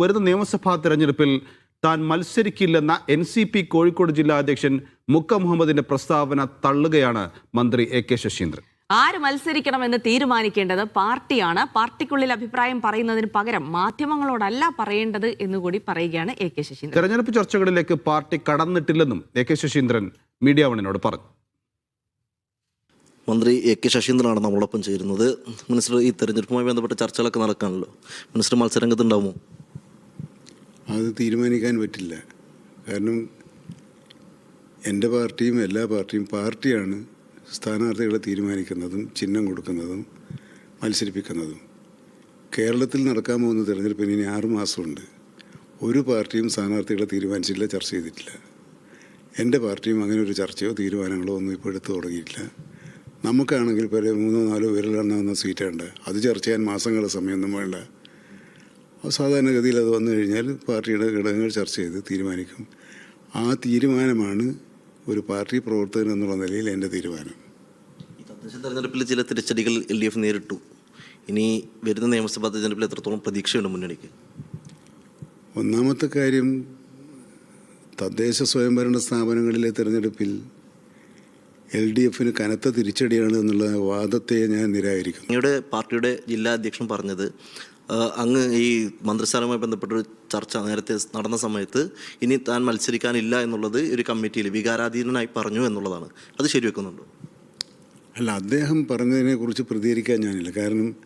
വരുന്ന നിയമസഭാ തെരഞ്ഞെടുപ്പിൽ താൻ മത്സരിക്കില്ലെന്ന എൻ സി പി കോഴിക്കോട് ജില്ലാ അധ്യക്ഷൻ മുക്ക മുഹമ്മദിന്റെ പ്രസ്താവന തള്ളുകയാണ് മന്ത്രി എ കെ ശശീന്ദ്രൻ. ആര് മത്സരിക്കണമെന്ന് തീരുമാനിക്കേണ്ടത് പാർട്ടിയാണ്. പാർട്ടിക്കുള്ളിൽ അഭിപ്രായം പറയുന്നതിന് പകരം മാധ്യമങ്ങളോടല്ല പറയേണ്ടത് എന്നുകൂടി പറയുകയാണ് എ കെ ശശീന്ദ്രൻ. തെരഞ്ഞെടുപ്പ് ചർച്ചകളിലേക്ക് പാർട്ടി കടന്നിട്ടില്ലെന്നും എ കെ ശശീന്ദ്രൻ മീഡിയ വണിനോട് പറഞ്ഞു. മന്ത്രി എ കെ ശശീന്ദ്രനാണ് നമ്മളോടൊപ്പം ചേരുന്നത്. മിനിസ്റ്റർ ഈ തെരഞ്ഞെടുപ്പുമായി ബന്ധപ്പെട്ട ചർച്ചകളൊക്കെ നടക്കാണല്ലോ. മിനിസ്റ്റർ മത്സരരംഗത്തുണ്ടാവുമോ? അത് തീരുമാനിക്കാൻ പറ്റില്ല. കാരണം എന്റെ പാർട്ടിയും എല്ലാ പാർട്ടിയും പാർട്ടിയാണ് സ്ഥാനാർത്ഥികളെ തീരുമാനിക്കുന്നതും ചിഹ്നം കൊടുക്കുന്നതും മത്സരിപ്പിക്കുന്നതും. കേരളത്തിൽ നടക്കാൻ പോകുന്ന തിരഞ്ഞെടുപ്പിന് ഇനി ആറ് മാസമുണ്ട്. ഒരു പാർട്ടിയും സ്ഥാനാർത്ഥികളെ തീരുമാനിച്ചില്ല ചർച്ച ചെയ്തിട്ടില്ല. എന്റെ പാർട്ടിയും അങ്ങനെ ഒരു ചർച്ചയോ തീരുമാനങ്ങളോ ഒന്നും ഇപ്പോൾ എടുത്തു തുടങ്ങിയിട്ടില്ല. നമുക്കാണെങ്കിൽ ഒരു മൂന്നോ നാലോ പേരിലെണ്ണാവുന്ന സീറ്റുണ്ട് അത് ചർച്ച ചെയ്യാൻ മാസങ്ങളുടെ സമയമൊന്നും വേണ്ട. സാധാരണഗതിയിൽ അത് വന്നു കഴിഞ്ഞാൽ പാർട്ടിയുടെ ഘടകങ്ങൾ ചർച്ച ചെയ്ത് തീരുമാനിക്കും. ആ തീരുമാനമാണ് ഒരു പാർട്ടി പ്രവർത്തകൻ എന്നുള്ള നിലയിൽ എന്റെ തീരുമാനം. തദ്ദേശ തെരഞ്ഞെടുപ്പിൽ ചില തിരിച്ചടികൾ എൽ ഡി എഫ് നേരിട്ടു. ഇനി വരുന്ന നിയമസഭാ തെരഞ്ഞെടുപ്പിൽ എത്രത്തോളം പ്രതീക്ഷയുണ്ട് മുന്നണിക്ക്? ഒന്നാമത്തെ കാര്യം തദ്ദേശ സ്വയംഭരണ സ്ഥാപനങ്ങളിലെ തിരഞ്ഞെടുപ്പിൽ എൽ ഡി എഫിന് കനത്ത തിരിച്ചടിയാണ് എന്നുള്ള വാദത്തെ ഞാൻ നിരാകരിക്കുന്നു. ഞങ്ങളുടെ പാർട്ടിയുടെ ജില്ലാ അധ്യക്ഷൻ പറഞ്ഞത് അങ്ങ് ഈ മന്ത്രിസ്ഥാനവുമായി ബന്ധപ്പെട്ടൊരു ചർച്ച നേരത്തെ നടന്ന സമയത്ത് ഇനി താൻ മത്സരിക്കാനില്ല എന്നുള്ളത് ഒരു കമ്മിറ്റിയിൽ വികാരാധീനനായി പറഞ്ഞു എന്നുള്ളതാണ്. അത് ശരിവെക്കുന്നുണ്ടോ? അല്ല അദ്ദേഹം പറഞ്ഞതിനെക്കുറിച്ച് പ്രതികരിക്കാൻ ഞാനില്ല. കാരണം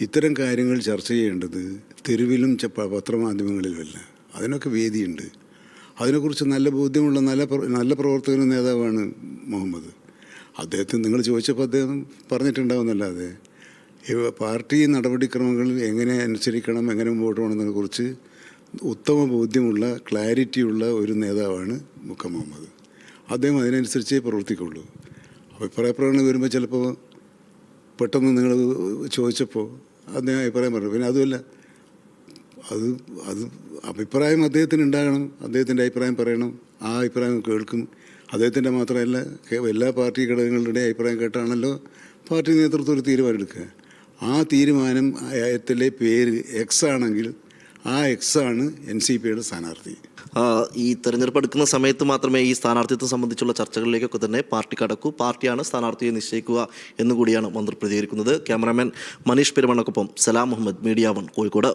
ഇത്തരം കാര്യങ്ങൾ ചർച്ച ചെയ്യേണ്ടത് തെരുവിലും പത്രമാധ്യമങ്ങളിലുമല്ല. അതിനൊക്കെ വേദിയുണ്ട്. അതിനെക്കുറിച്ച് നല്ല ബോധ്യമുള്ള നല്ല നല്ല പ്രവർത്തകനും നേതാവാണ് മുഹമ്മദ്. അദ്ദേഹത്തിന് നിങ്ങൾ ചോദിച്ചപ്പോൾ അദ്ദേഹം പറഞ്ഞിട്ടുണ്ടാവുന്നല്ലാതെ പാർട്ടി നടപടിക്രമങ്ങളിൽ എങ്ങനെ അനുസരിക്കണം എങ്ങനെ മുമ്പോട്ട് പോകണമെന്നതിനെ കുറിച്ച് ഉത്തമ ബോധ്യമുള്ള ക്ലാരിറ്റിയുള്ള ഒരു നേതാവാണ് മുക്ക മുഹമ്മദ്. അദ്ദേഹം അതിനനുസരിച്ചേ പ്രവർത്തിക്കുള്ളൂ. അഭിപ്രായ പ്രകടനം വരുമ്പോൾ ചിലപ്പോൾ പെട്ടെന്ന് നിങ്ങൾ ചോദിച്ചപ്പോൾ അദ്ദേഹം അഭിപ്രായം പറഞ്ഞു. പിന്നെ അതുമല്ല അത് അത് അഭിപ്രായം അദ്ദേഹത്തിന് ഉണ്ടാകണം അദ്ദേഹത്തിന്റെ അഭിപ്രായം പറയണം ആ അഭിപ്രായം കേൾക്കും. അദ്ദേഹത്തിന്റെ മാത്രമല്ല എല്ലാ പാർട്ടി ഘടകങ്ങളുടെയും അഭിപ്രായം കേട്ടാണല്ലോ പാർട്ടി നേതൃത്വം ഒരു തീരുമാനം എടുക്കുക. ആ തീരുമാനം ആയത്തിലെ പേര് എക്സ് ആണെങ്കിൽ ആ എക്സ് ആണ് എൻ സി പിയുടെ സ്ഥാനാർത്ഥി. ഈ തെരഞ്ഞെടുപ്പ് എടുക്കുന്ന സമയത്ത് മാത്രമേ ഈ സ്ഥാനാർത്ഥിത്വം സംബന്ധിച്ചുള്ള ചർച്ചകളിലേക്കൊക്കെ തന്നെ പാർട്ടി കടക്കൂ. പാർട്ടിയാണ് സ്ഥാനാർത്ഥിയെ നിശ്ചയിക്കുക എന്നുകൂടിയാണ് മന്ത്രി പ്രതികരിക്കുന്നത്. ക്യാമറാമാൻ മനീഷ് പെരുമണക്കൊപ്പം സലാം മുഹമ്മദ് മീഡിയ വൺ കോഴിക്കോട്.